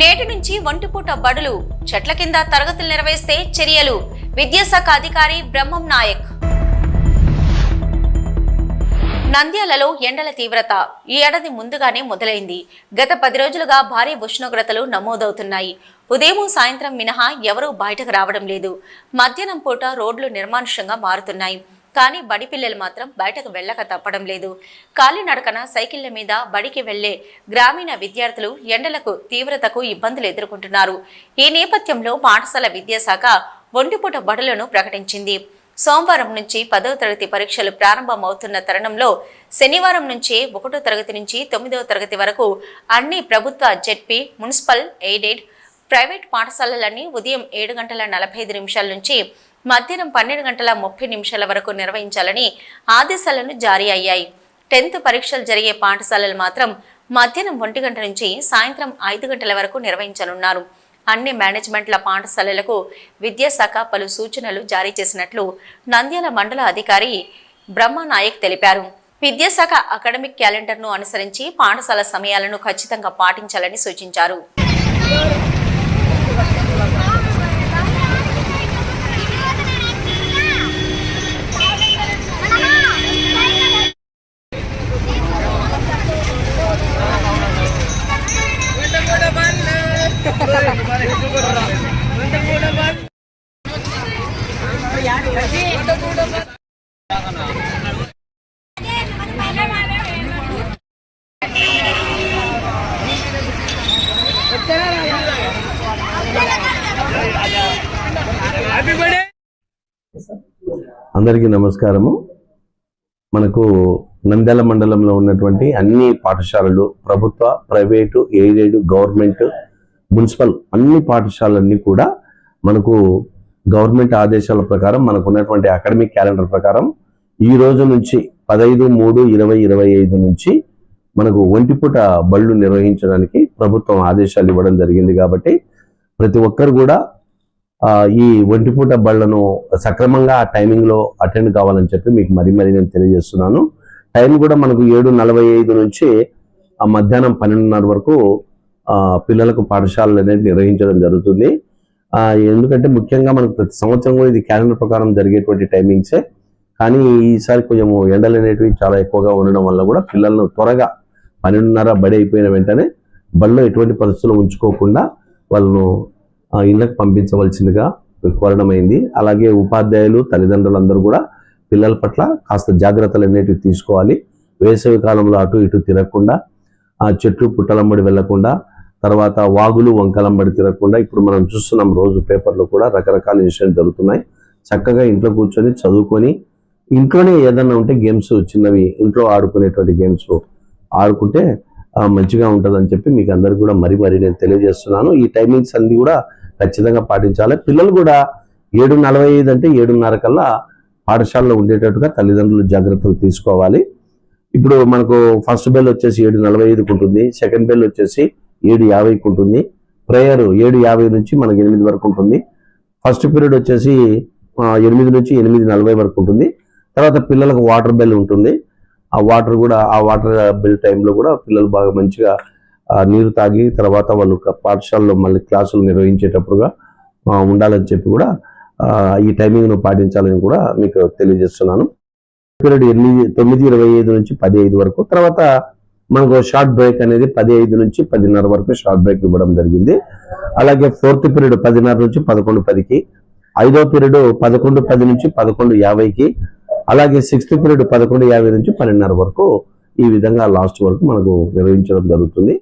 నేటి నుంచి ఒంటిపూట బడులు చెట్ల కింద తరగతులు నిర్వహిస్తే చర్యలు. విద్యాశాఖ అధికారి బ్రహ్మం నాయక్. నంద్యాలలో ఎండల తీవ్రత ఈ ఏడాది ముందుగానే మొదలైంది. గత పది రోజులుగా భారీ ఉష్ణోగ్రతలు నమోదవుతున్నాయి. ఉదయం సాయంత్రం మినహా ఎవరూ బయటకు రావడం లేదు. మధ్యాహ్నం పూట రోడ్లు నిర్మానుష్యంగా మారుతున్నాయి. కానీ బడి పిల్లలు మాత్రం బయటకు వెళ్ళక తప్పడం లేదు. కాలినడకన సైకిళ్ళ మీద బడికి వెళ్ళే గ్రామీణ విద్యార్థులు ఎండలకు తీవ్రతకు ఇబ్బందులు ఎదుర్కొంటున్నారు. ఈ నేపథ్యంలో పాఠశాల విద్యాశాఖ ఒంటిపూట బడులను ప్రకటించింది. సోమవారం నుంచి పదవ తరగతి పరీక్షలు ప్రారంభమవుతున్న తరుణంలో శనివారం నుంచే ఒకటో తరగతి నుంచి తొమ్మిదవ తరగతి వరకు అన్ని ప్రభుత్వ జెడ్పీ మున్సిపల్ ఎయిడెడ్ ప్రైవేట్ పాఠశాలలన్నీ ఉదయం ఏడు గంటల నలభై ఐదు నిమిషాల నుంచి మధ్యాహ్నం పన్నెండు గంటల ముప్పై నిమిషాల వరకు నిర్వహించాలని ఆదేశాలను జారీ అయ్యాయి. టెన్త్ పరీక్షలు జరిగే పాఠశాలలు మాత్రం మధ్యాహ్నం ఒంటి గంట నుంచి సాయంత్రం ఐదు గంటల వరకు నిర్వహించనున్నారు. అన్ని మేనేజ్మెంట్ల పాఠశాలలకు విద్యాశాఖ పలు సూచనలు జారీ చేసినట్లు నంద్యాల మండల అధికారి బ్రహ్మనాయక్ తెలిపారు. విద్యాశాఖ అకాడమిక్ క్యాలెండర్ను అనుసరించి పాఠశాల సమయాలను ఖచ్చితంగా పాటించాలని సూచించారు. అందరికీ నమస్కారము. మనకు నంద్యాల మండలంలో ఉన్నటువంటి అన్ని పాఠశాలలు ప్రభుత్వ ప్రైవేటు ఎయిడెడ్ గవర్నమెంట్ మున్సిపల్ అన్ని పాఠశాలన్నీ కూడా మనకు గవర్నమెంట్ ఆదేశాల ప్రకారం మనకు ఉన్నటువంటి అకాడమిక్ క్యాలెండర్ ప్రకారం ఈ రోజు నుంచి పదహైదు మూడు ఇరవై ఇరవై ఐదు నుంచి మనకు ఒంటిపూట బళ్ళు నిర్వహించడానికి ప్రభుత్వం ఆదేశాలు ఇవ్వడం జరిగింది కాబట్టి ప్రతి ఒక్కరు కూడా ఈ ఒంటిపూట బళ్ళను సక్రమంగా ఆ టైమింగ్లో అటెండ్ కావాలని చెప్పి మీకు మరీ మరీ నేను తెలియజేస్తున్నాను. టైం కూడా మనకు ఏడు నలభై ఐదు నుంచి ఆ మధ్యాహ్నం పన్నెండున్నర వరకు పిల్లలకు పాఠశాలలు అనేది నిర్వహించడం జరుగుతుంది. ఎందుకంటే ముఖ్యంగా మనకు ప్రతి సంవత్సరం కూడా ఇది క్యాలెండర్ ప్రకారం జరిగేటువంటి టైమింగ్సే కానీ ఈసారి కొంచెం ఎండలు అనేటివి చాలా ఎక్కువగా ఉండడం వల్ల కూడా పిల్లలను త్వరగా పన్నెండున్నర బడి అయిపోయిన వెంటనే బడిలో ఎటువంటి పరిస్థితులు ఉంచుకోకుండా వాళ్ళను ఇళ్ళకు పంపించవలసిందిగా కోరడమైంది అలాగే ఉపాధ్యాయులు తల్లిదండ్రులందరూ కూడా పిల్లల పట్ల కాస్త జాగ్రత్తలు అనేటివి తీసుకోవాలి. వేసవి కాలంలో అటు ఇటు తిరగకుండా ఆ చెట్లు పుట్టలంబడి వెళ్ళకుండా తర్వాత వాగులు వంకలంబడి తిరగకుండా ఇప్పుడు మనం చూస్తున్నాం రోజు పేపర్లో కూడా రకరకాల ఇన్సిడెంట్ జరుగుతున్నాయి. చక్కగా ఇంట్లో కూర్చొని చదువుకొని ఇంట్లోనే ఏదన్నా ఉంటే గేమ్స్ చిన్నవి ఇంట్లో ఆడుకునేటువంటి గేమ్స్ ఆడుకుంటే మంచిగా ఉంటుందని చెప్పి మీకు అందరికీ కూడా మరీ మరీ నేను తెలియజేస్తున్నాను. ఈ టైమింగ్స్ అన్నీ కూడా ఖచ్చితంగా పాటించాలి. పిల్లలు కూడా ఏడు నలభై ఐదు అంటే ఏడున్నర కల్లా పాఠశాలలో ఉండేటట్టుగా తల్లిదండ్రులు జాగ్రత్తలు తీసుకోవాలి. ఇప్పుడు మనకు ఫస్ట్ బెల్ వచ్చేసి ఏడు నలభై ఐదుకు ఉంటుంది. సెకండ్ బెల్ వచ్చేసి ఏడు యాభైకి ఉంటుంది. ప్రేయర్ ఏడు యాభై నుంచి మనకి ఎనిమిది వరకు ఉంటుంది. ఫస్ట్ పీరియడ్ వచ్చేసి ఎనిమిది నుంచి ఎనిమిది నలభై వరకు ఉంటుంది. తర్వాత పిల్లలకు వాటర్ బెల్ ఉంటుంది. ఆ వాటర్ కూడా ఆ వాటర్ బెల్ టైంలో కూడా పిల్లలు బాగా మంచిగా నీరు తాగి తర్వాత వాళ్ళు పాఠశాలలో మళ్ళీ క్లాసులు నిర్వహించేటప్పుడుగా ఉండాలని చెప్పి కూడా ఈ టైమింగ్ను పాటించాలని కూడా మీకు తెలియజేస్తున్నాను. పీరియడ్ ఎనిమిది తొమ్మిది ఇరవై ఐదు నుంచి పది ఐదు వరకు తర్వాత మనకు షార్ట్ బ్రేక్ అనేది పది ఐదు నుంచి పదిన్నర వరకు షార్ట్ బ్రేక్ ఇవ్వడం జరిగింది. అలాగే ఫోర్త్ పీరియడ్ పదిన్నర నుంచి పదకొండు పదికి ఐదో పీరియడ్ పదకొండు పది నుంచి పదకొండు యాభైకి అలాగే సిక్స్త్ పీరియడ్ పదకొండు యాభై నుంచి పన్నెండున్నర వరకు ఈ విధంగా లాస్ట్ వరకు మనకు నిర్వహించడం జరుగుతుంది.